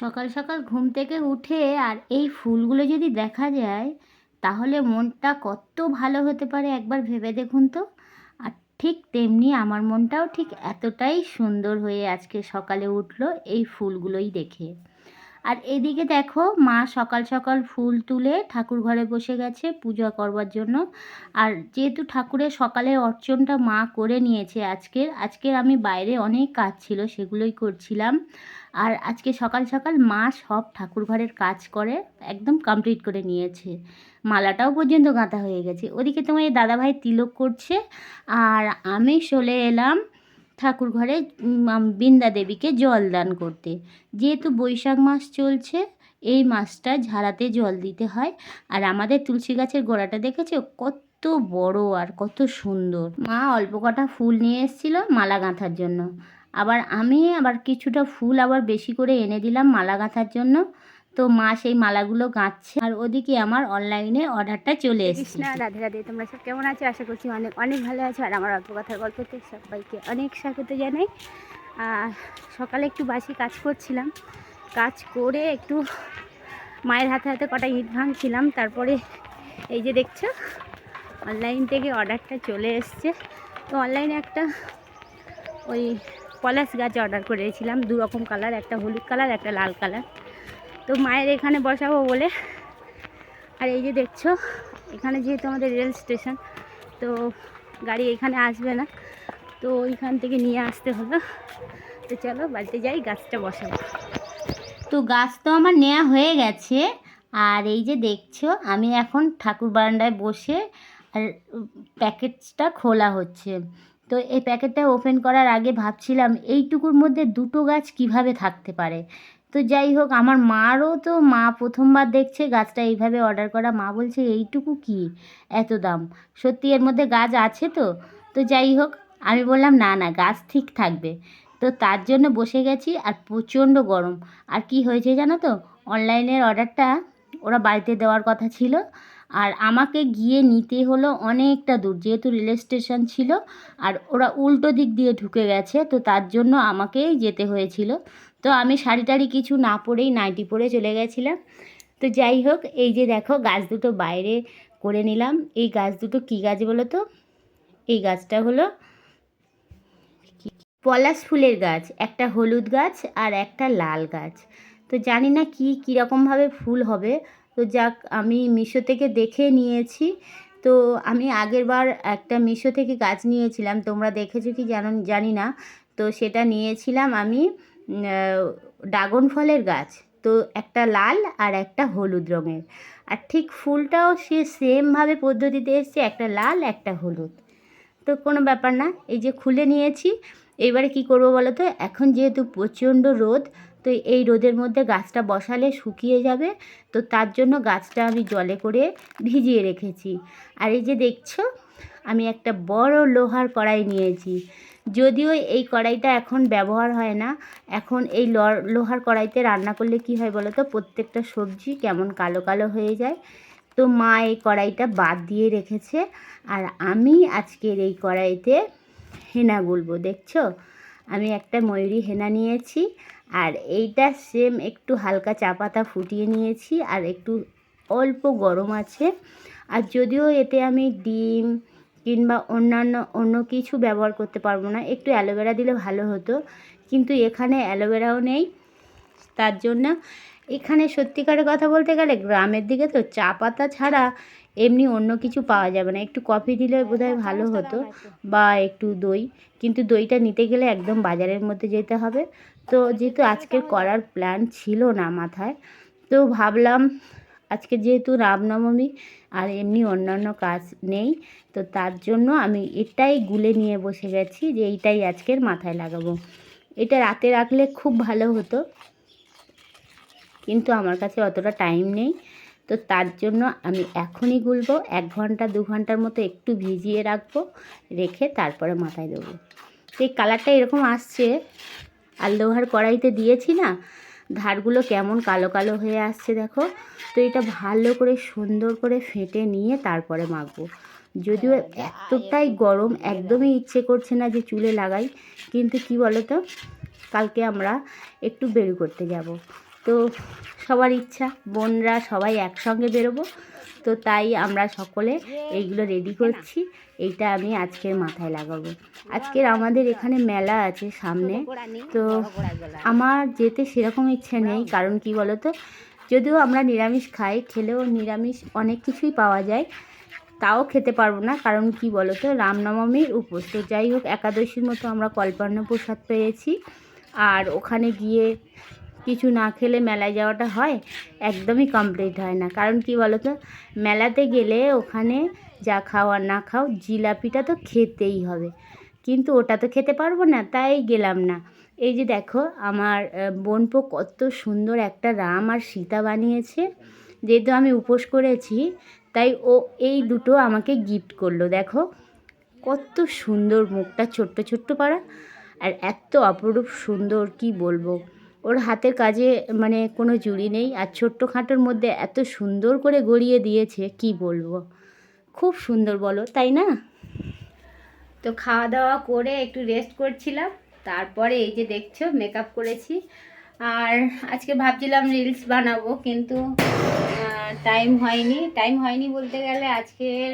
সকাল সকাল ঘুম থেকে উঠে আর এই ফুলগুলো যদি দেখা যায়, তাহলে মনটা কত ভালো হতে পারে একবার ভেবে দেখুন তো। আর ঠিক তেমনি আমার মনটাও ঠিক এতটাই সুন্দর হয়ে আজকে সকালে উঠল এই ফুলগুলোই দেখে। আর এদিকে দেখো, মা সকাল সকাল ফুল তুলে ঠাকুর ঘরে বসে গেছে পূজা করবার জন্য। আর যেহেতু ঠাকুরের সকালের অর্চনটা মা করে নিয়েছে আজকের আজকের আমি বাইরে অনেক কাজ ছিল সেগুলোই করছিলাম। আর আজকে সকাল সকাল মা সব ঠাকুর ঘরের কাজ করে একদম কমপ্লিট করে নিয়েছে। মালাটাও পর্যন্ত গাঁথা হয়ে গেছে। ওদিকে তোমার এই দাদাভাই তিলক করছে আর আমি চলে এলাম ঠাকুর ঘরে বৃন্দা দেবীকে জল দান করতে। যেহেতু বৈশাখ মাস চলছে, এই মাসটা ঝাড়াতে জল দিতে হয়। আর আমাদের তুলসী গাছের গোড়াটা দেখেছ? কত বড় আর কত সুন্দর। মা অল্প কটা ফুল নিয়ে এসেছিল মালা গাঁথার জন্য। আবার আমি আবার কিছুটা ফুল আবার বেশি করে এনে দিলাম মালা গাঁথার জন্য। তো মা সেই মালাগুলো গাঁথছে আর ওদিকে আমার অনলাইনে অর্ডারটা চলে এসেছে। কৃষ্ণা রাধে রাধে তোমরা সব কেমন আছো? আশা করছি অনেক অনেক ভালো আছো। আর আমার অল্প কথার গল্পতে সবাইকে অনেক স্বাগত জানাই। আর সকালে একটু বাসি কাজ করছিলাম। কাজ করে একটু মায়ের হাতে হাতে কটা ইট ভাঙছিলাম। তারপরে এই যে দেখছ অনলাইন থেকে অর্ডারটা চলে এসছে। তো অনলাইনে একটা ওই পলাশ গাছ অর্ডার করেছিলাম। দু রকম কালার একটা হলুদ কালার একটা লাল কালার তো মায়ের এখানে বসাবো বলে। আর এই যে দেখছ, এখানে যেহেতু আমাদের রেল স্টেশন, তো গাড়ি এখানে আসবে না। তো ওইখান থেকে নিয়ে আসতে হলো তো চলো, বাড়িতে যাই, গাছটা বসাবো। তো গাছ তো আমার নেওয়া হয়ে গেছে। আর এই যে দেখছ, আমি এখন ঠাকুর বারান্দায় বসে আর প্যাকেটসটা খোলা হচ্ছে। তো এই প্যাকেটটা ওপেন করার আগে ভাবছিলাম, এইটুকুর মধ্যে দুটো গাছ কীভাবে থাকতে পারে? তো যাই হোক, আমার মারও তো, মা প্রথমবার দেখছে গাছটা এইভাবে অর্ডার করা। মা বলছে, এইটুকু কি? এত দাম। সত্যি এর মধ্যে গাছ আছে তো? তো যাই হোক, আমি বললাম, না না, গাছ ঠিক থাকবে। তো তার জন্য বসে গেছি আর প্রচণ্ড গরম। আর কি হয়েছে জানো তো অনলাইনের অর্ডারটা ওরা বাড়িতে দেওয়ার কথা ছিল। আর আমাকে গিয়ে নিতে হলো অনেকটা দূর, যেহেতু রেল স্টেশন ছিল আর ওরা উল্টো দিক দিয়ে ঢুকে গেছে, তো তার জন্য আমাকেই যেতে হয়েছিল। তো আমি শাড়ি টাড়ি কিছু না পরেই নাইটি পরে চলে গেছিলাম। তো যাই হোক, এই যে দেখো গাছ দুটো বাইরে করে নিলাম। এই গাছ দুটো কী গাছ বলো তো? এই গাছটা হলো পলাশ ফুলের গাছ, একটা হলুদ গাছ আর একটা লাল গাছ। তো জানি না কি, কীরকমভাবে ফুল হবে। তো যাক, আমি মিশো থেকে দেখে নিয়েছি। তো আমি আগের বার একটা মিশো থেকে গাছ নিয়েছিলাম, তোমরা দেখেছ কি জানো, জানি না। তো সেটা নিয়েছিলাম আমি ড্রাগন ফলের গাছ। তো একটা লাল আর একটা হলুদ রঙের। আর ঠিক ফুলটাও সে সেমভাবে পদ্ধতিতে এসছে, একটা লাল, একটা হলুদ। তো কোনো ব্যাপার না, এই যে খুলে নিয়েছি। এবারে কি করব বলো তো? এখন যেহেতু প্রচণ্ড রোদ তো এই রোদের মধ্যে গাছটা বসালে শুকিয়ে যাবে। তো তার জন্য গাছটা আমি জলে করে ভিজিয়ে রেখেছি। আর এই যে দেখছ, আমি একটা বড় লোহার কড়াই নিয়েছি। যদিও এই কড়াইটা এখন ব্যবহার হয় না। এখন এই লোহার কড়াইতে রান্না করলে কি হয় বলো তো? প্রত্যেকটা সবজি কেমন কালো কালো হয়ে যায়। তো মা এই কড়াইটা বাদ দিয়ে রেখেছে। আর আমি আজকের এই কড়াইতে হেনা গুলবো। দেখছ? আমি একটা ময়ূরী হেনা নিয়েছি। আর এইটা সেম একটু হালকা চা পাতা ফুটিয়ে নিয়েছি আর একটু অল্প গরম আছে। আর যদিও এতে আমি ডিম কিংবা অন্যান্য অন্য কিছু ব্যবহার করতে পারব না, একটু অ্যালোভেরা দিলে ভালো হতো। কিন্তু এখানে অ্যালোভেরাও নেই, তার জন্য এখানে সত্যিকারের কথা বলতে গেলে গ্রামের দিকে তো চা পাতা ছাড়া এমনি অন্য কিছু পাওয়া যাবে না। একটু কফি দিলে বোধহয় ভালো হতো বা একটু দই। কিন্তু দইটা নিতে গেলে একদম বাজারের মধ্যে যেতে হবে। তো যেহেতু আজকের করার প্ল্যান ছিল না মাথায় তো ভাবলাম আজকে যেহেতু রামনবমী আর এমনি অন্যান্য কাজ নেই তো তার জন্য আমি এটাই গুলে নিয়ে বসে গেছি যে এইটাই আজকের মাথায় লাগাবো। এটা রাতে রাখলে খুব ভালো হতো। কিন্তু আমার কাছে অতটা টাইম নেই। তো তার জন্য আমি এখনই গুলবো, এক ঘণ্টা, দু ঘণ্টার মতো একটু ভিজিয়ে রাখব, রেখে তারপরে মাথায় দেবো। তো এই কালারটা এরকম আসছে, আর লোহার কড়াইতে দিয়েছি না, ধারগুলো কেমন কালো কালো হয়ে আসছে দেখো। তো এটা ভালো করে সুন্দর করে ফেটে নিয়ে তারপরে মাখবো। যদিও এতটাই গরম, একদমই ইচ্ছে করছে না যে চুলে লাগাই, কিন্তু কি বলো তো কালকে আমরা একটু বেরু করতে যাব। তো সবার ইচ্ছা, বোনরা সবাই একসঙ্গে বেরোবো। তো তাই আমরা সকলে এইগুলো রেডি করছি। এইটা আমি আজকের মাথায় লাগাবো। আজকের আমাদের এখানে মেলা আছে সামনে। তো আমার যেতে সেরকম ইচ্ছে নেই, কারণ কি বলতো? যদিও আমরা নিরামিষ খাই, খেলেও নিরামিষ অনেক কিছুই পাওয়া যায়। তাও খেতে পারব না, কারণ কি বলো তো রামনবমীর উপোস। তো যাই হোক, একাদশীর মতো আমরা কল্পান্ন প্রসাদ পেয়েছি। আর ওখানে গিয়ে কিছু না খেলে মেলায় যাওয়াটা হয়, একদমই কমপ্লিট হয় না। কারণ কি বলো তো মেলাতে গেলে ওখানে যা খাও আর না খাও, জিলাপিটা তো খেতেই হবে। কিন্তু ওটা তো খেতে পারব না, তাই গেলাম না। এই যে দেখো, আমার বোনপো কত সুন্দর একটা রাম আর সীতা বানিয়েছে। যেহেতু আমি উপোস করেছি, তাই ও এই দুটো আমাকে গিফট করল। দেখো, কত সুন্দর মুখটা, ছোট্ট ছোট্ট পাড়া। আর এত অপরূপ সুন্দর, কি বলব? ওর হাতের কাজে মানে কোনো জুড়ি নেই আর ছোট্ট খাটোর মধ্যে এত সুন্দর করে গড়িয়ে দিয়েছে, কি বলব? খুব সুন্দর বলো, তাই না? তো খাওয়া দাওয়া করে একটু রেস্ট করছিলাম, তারপরে এই যে দেখছ মেকআপ করেছি। আর আজকে ভাবছিলাম রিলস বানাবো, কিন্তু টাইম হয়নি। টাইম হয়নি বলতে গেলে আজকের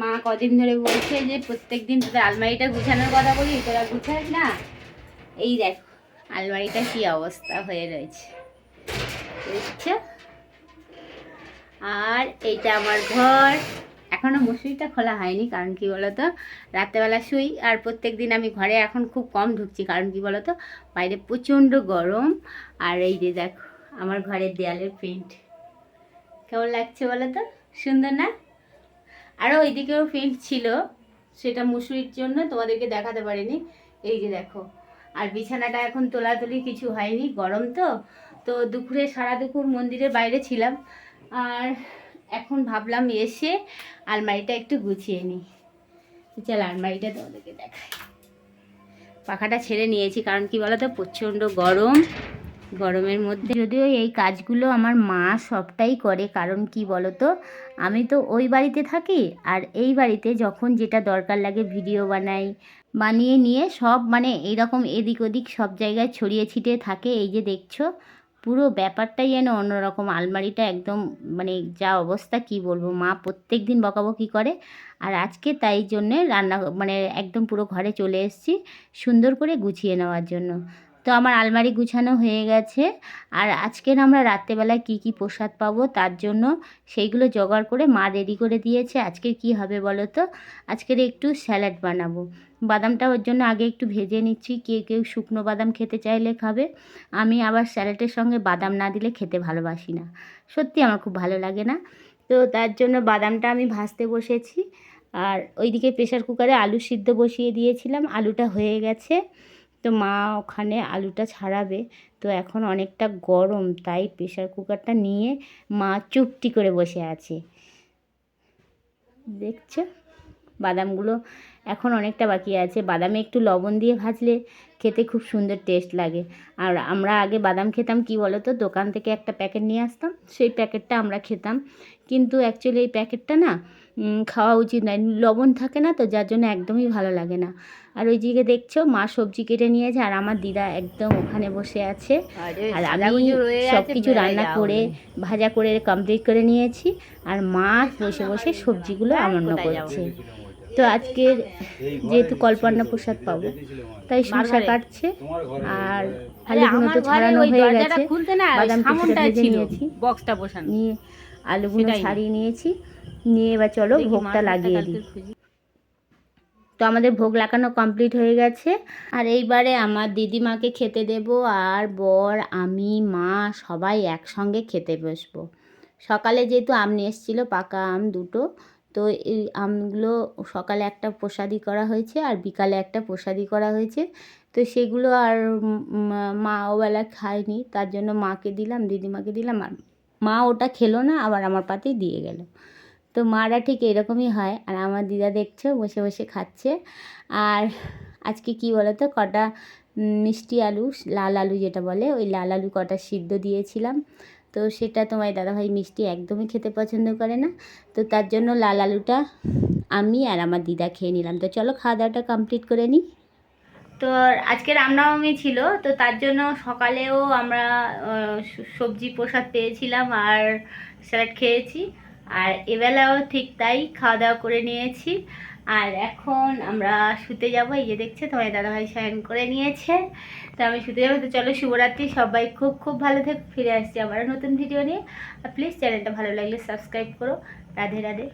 মা কদিন ধরে বলছে যে প্রত্যেক দিন তোদের আলমারিটা গুছানোর কথা বলি তোরা গুছাস না? এই দেখো। আলমারিটা কি অবস্থা হয়ে রয়েছে। আর এইটা আমার ঘর। এখনও মশুরিটা খোলা হয়নি, কারণ কি বলতো? রাত্রেবেলা শুই, আর প্রত্যেক দিন আমি ঘরে এখন খুব কম ঢুকছি, কারণ কি বলতো? বাইরে প্রচণ্ড গরম। আর এই যে দেখো, আমার ঘরের দেয়ালের প্রিন্ট কেমন লাগছে বলো তো সুন্দর না? আরও ওইদিকেও প্রিন্ট ছিল, সেটা মুসুরির জন্য তোমাদেরকে দেখাতে পারিনি। এই যে দেখো আর বিছানাটা এখন তোলাতুলি কিছু হয়নি, গরম তো। তো দুপুরে, সারা দুপুর মন্দিরের বাইরে ছিলাম। আর এখন ভাবলাম এসে আলমারিটা একটু গুছিয়ে নিই। চল আলমারিটা তোমাদেরকে দেখাই। পাখাটা ছেড়ে নিয়েছি, কারণ কি তো প্রচণ্ড গরম। গরমের মধ্যে। যদিও এই কাজগুলো আমার মা সবটাই করে, কারণ কি বলতো? আমি তো ওই বাড়িতে থাকি আর এই বাড়িতে যখন যেটা দরকার লাগে ভিডিও বানাই, বানিয়ে নিয়ে সব মানে এইরকম এদিক ওদিক সব জায়গায় ছড়িয়ে ছিটিয়ে থাকে। এই যে দেখছ, পুরো ব্যাপারটাই যেন অন্যরকম। আলমারিটা একদম মানে যা অবস্থা, কি বলব? মা প্রত্যেক দিন বকাবকি করে আর আজকে তাই জন্যে রান্না মানে একদম পুরো ঘরে চলে এসেছি সুন্দর করে গুছিয়ে নেওয়ার জন্য। তো আমার আলমারি গুছানো হয়ে গেছে। আর আজকের আমরা রাত্রেবেলায় কি কি প্রসাদ পাবো তার জন্য সেইগুলো জোগাড় করে মা রেডি করে দিয়েছে। আজকের কি হবে বলো তো? আজকের একটু স্যালাড বানাবো। বাদামটা ওর জন্য আগে একটু ভেজে নিচ্ছি। কেউ কেউ শুকনো বাদাম খেতে চাইলে খাবে। আমি আবার স্যালাডের সঙ্গে বাদাম না দিলে খেতে ভালোবাসি না। সত্যি আমার খুব ভালো লাগে না। তো তার জন্য বাদামটা আমি ভাজতে বসেছি। আর ওইদিকে প্রেশার কুকারে আলু সিদ্ধ বসিয়ে দিয়েছিলাম। আলুটা হয়ে গেছে। তো মা ওখানে আলুটা ছাড়াবে। তো এখন অনেকটা গরম, তাই প্রেশার কুকারটা নিয়ে মা চুপটি করে বসে আছে। দেখছ? বাদামগুলো এখন অনেকটা বাকি আছে। বাদামে একটু লবণ দিয়ে ভাজলে খেতে খুব সুন্দর টেস্ট লাগে। আর আমরা আগে বাদাম খেতাম, কি বলো তো দোকান থেকে একটা প্যাকেট নিয়ে আসতাম, সেই প্যাকেটটা আমরা খেতাম। কিন্তু অ্যাকচুয়ালি এই প্যাকেটটা না খাওয়া উচিত নয়। লবণ থাকে না তো, যার জন্য একদমই ভালো লাগে না। আর ওই দিকে দেখছ মা সবজি কেটে নিয়েছে আর আমার দিদা একদম ওখানে বসে আছে। আর আমি সব কিছু রান্না করে ভাজা করে কমপ্লিট করে নিয়েছি আর মা বসে বসে সবজিগুলো আনন্দ করছে। তো আজকের যেহেতু কল্পনা প্রসাদ পাবো তাই শসা কাটছে আর আলুগুলো তো ছাড়ানো হয়ে গেছে বাদাম ভেজে নিয়েছি। বক্সটা বসানো। নিয়ে আলুগুলো ছাড়িয়ে নিয়েছি নিয়ে এবার চলো ভোগটা লাগিয়ে দিই। তো আমাদের ভোগ লাগানো কমপ্লিট হয়ে গেছে। আর এইবারে আমার দিদিমাকে খেতে দেব আর বর, আমি, মা সবাই একসঙ্গে খেতে বসবো। সকালে যেহেতু আম নিয়ে এসেছিল, পাকা আম দুটো, তো এই আমগুলো সকালে একটা প্রসাদি করা হয়েছে আর বিকালে একটা প্রসাদি করা হয়েছে। তো সেগুলো আর মা ওবেলা খায়নি, তার জন্য মাকে দিলাম, দিদিমাকে দিলাম আর মা ওটা খেলো না, আবার আমার পাতেই দিয়ে গেল। তো মারা ঠিক এরকমই হয় আর আমার দিদা দেখছে, বসে বসে খাচ্ছে। আর আজকে কি বলো তো কটা মিষ্টি আলু, লাল আলু যেটা বলে, ওই লাল আলু কটা সিদ্ধ দিয়েছিলাম। তো সেটা তোমার দাদাভাই মিষ্টি একদমই খেতে পছন্দ করে না। তো তার জন্য লাল আলুটা আমি আর আমার দিদা খেয়ে নিলাম। তো চলো খাওয়া দাওয়াটা কমপ্লিট করে নিই। তো আজকে রামনবমী ছিল, তো তার জন্য সকালেও আমরা সবজি প্রসাদ পেয়েছিলাম আর স্যালাড খেয়েছি। আর এবেলাও ঠিক তাই খাওয়া দাওয়া করে নিয়েছি। আর এখন আমরা শুতে যাব, এই যে দেখছে তোমার দাদাভাই সায়ন করে নিয়েছে। তো আমি শুতে যাব, তো চলো শুভরাত্রি, সবাই খুব খুব ভালো থেকে, ফিরে আসছি আবার নতুন ভিডিও নিয়ে। আর প্লিজ চ্যানেলটা ভালো লাগলে সাবস্ক্রাইব করো। রাধে রাধে।